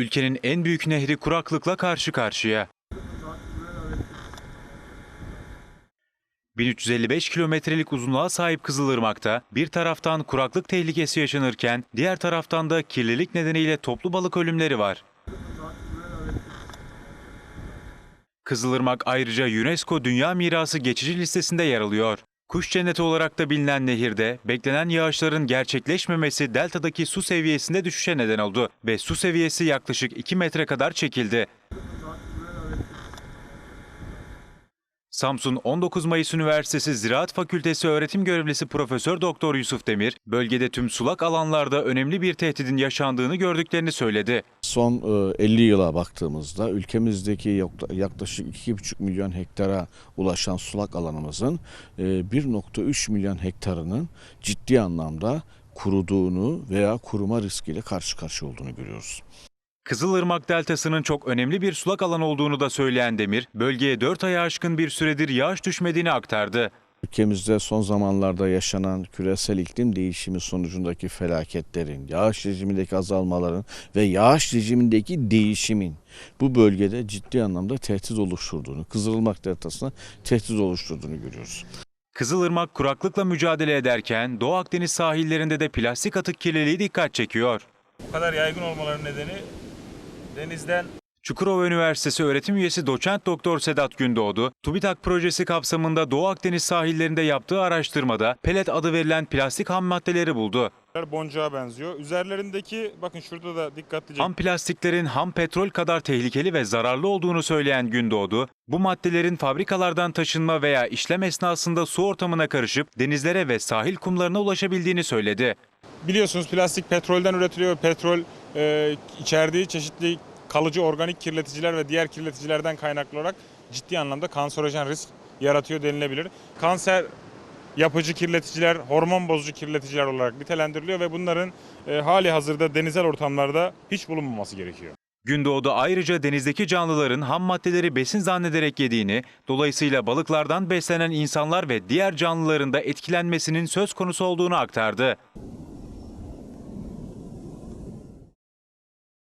Ülkenin en büyük nehri kuraklıkla karşı karşıya. 1355 kilometrelik uzunluğa sahip Kızılırmak'ta bir taraftan kuraklık tehlikesi yaşanırken diğer taraftan da kirlilik nedeniyle toplu balık ölümleri var. Kızılırmak ayrıca UNESCO Dünya Mirası geçici listesinde yer alıyor. Kuş cenneti olarak da bilinen nehirde beklenen yağışların gerçekleşmemesi deltadaki su seviyesinde düşüşe neden oldu ve su seviyesi yaklaşık 2 metre kadar çekildi. Samsun 19 Mayıs Üniversitesi Ziraat Fakültesi öğretim görevlisi Profesör Doktor Yusuf Demir, bölgede tüm sulak alanlarda önemli bir tehdidin yaşandığını gördüklerini söyledi. Son e, 50 yıla baktığımızda ülkemizdeki yaklaşık 2,5 milyon hektara ulaşan sulak alanımızın e, 1,3 milyon hektarının ciddi anlamda kuruduğunu veya kuruma riskiyle karşı karşıya olduğunu görüyoruz. Kızılırmak Deltası'nın çok önemli bir sulak alan olduğunu da söyleyen Demir, bölgeye 4 aya aşkın bir süredir yağış düşmediğini aktardı. Ülkemizde son zamanlarda yaşanan küresel iklim değişimi sonucundaki felaketlerin, yağış rejimindeki azalmaların ve yağış rejimindeki değişimin bu bölgede ciddi anlamda tehdit oluşturduğunu, Kızılırmak Deltası'na tehdit oluşturduğunu görüyoruz. Kızılırmak kuraklıkla mücadele ederken Doğu Akdeniz sahillerinde de plastik atık kirliliği dikkat çekiyor. Bu kadar yaygın olmaların nedeni denizden Çukurova Üniversitesi öğretim üyesi doçent doktor Sedat Gündoğdu, TÜBİTAK projesi kapsamında Doğu Akdeniz sahillerinde yaptığı araştırmada pelet adı verilen plastik ham maddeleri buldu. boncuğa benziyor. Üzerlerindeki bakın şurada da dikkatlice Ham plastiklerin ham petrol kadar tehlikeli ve zararlı olduğunu söyleyen Gündoğdu, bu maddelerin fabrikalardan taşınma veya işlem esnasında su ortamına karışıp denizlere ve sahil kumlarına ulaşabildiğini söyledi. biliyorsunuz plastik petrolden üretiliyor. Petrol e, içerdiği çeşitli kalıcı organik kirleticiler ve diğer kirleticilerden kaynaklı olarak ciddi anlamda kanserojen risk yaratıyor denilebilir. Kanser yapıcı kirleticiler, hormon bozucu kirleticiler olarak nitelendiriliyor ve bunların e, hali hazırda denizel ortamlarda hiç bulunmaması gerekiyor. Gündoğdu ayrıca denizdeki canlıların ham maddeleri besin zannederek yediğini, dolayısıyla balıklardan beslenen insanlar ve diğer canlıların da etkilenmesinin söz konusu olduğunu aktardı.